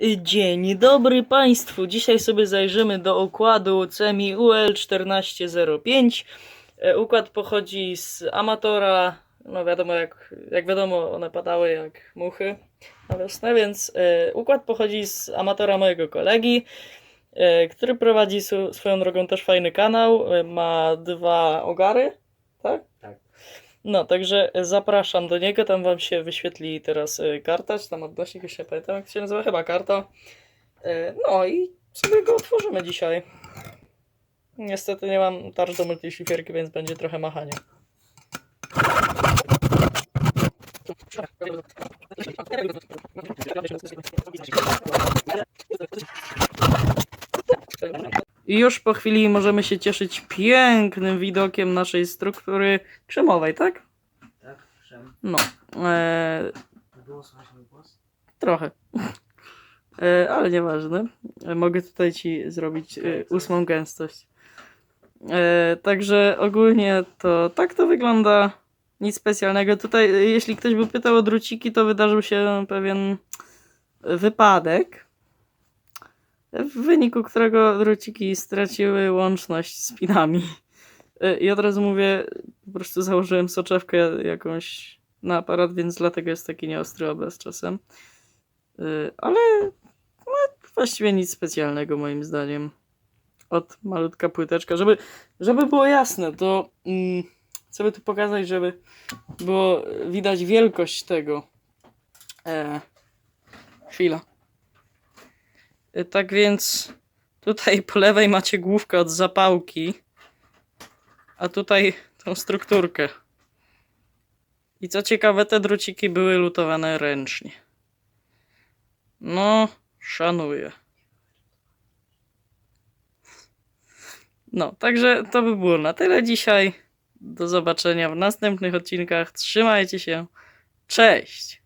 Dzień dobry Państwu. Dzisiaj sobie zajrzymy do układu CMI UL1405. E, Układ pochodzi z amatora. No wiadomo, jak, jak wiadomo, one padały jak muchy na wiosnę, więc e, układ pochodzi z amatora mojego kolegi, e, który prowadzi swoją drogą też fajny kanał. Ma dwa ogary, tak? Tak. No, także zapraszam do niego, tam wam się wyświetli teraz y, karta, czy tam odnośnik, już nie pamiętam jak się nazywa, chyba karta. Y, No i sobie go otworzymy dzisiaj. Niestety nie mam tarcz do multiszlifierki, więc będzie trochę machania. I już po chwili możemy się cieszyć pięknym widokiem naszej struktury krzemowej, tak? Tak, wszem. No, e, Było słychać mój głos? trochę. E, ale nieważne. E, mogę tutaj ci zrobić e, ósmą gęstość. E, także ogólnie to tak to wygląda. Nic specjalnego. Tutaj, e, jeśli ktoś by pytał o druciki, to wydarzył się pewien wypadek, w wyniku którego druciki straciły łączność z pinami. E, I od razu mówię, po prostu założyłem soczewkę jakąś na aparat, więc dlatego jest taki nieostry obraz czasem. Y, Ale no, właściwie nic specjalnego moim zdaniem. Od malutka płyteczka. Żeby, żeby było jasne, to mm, chcę tu pokazać, żeby było widać wielkość tego. E, chwila. Y, Tak więc tutaj po lewej macie główkę od zapałki, a tutaj tą strukturkę. I co ciekawe, te druciki były lutowane ręcznie. No, szanuję. No, także to by było na tyle dzisiaj. Do zobaczenia w następnych odcinkach. Trzymajcie się. Cześć!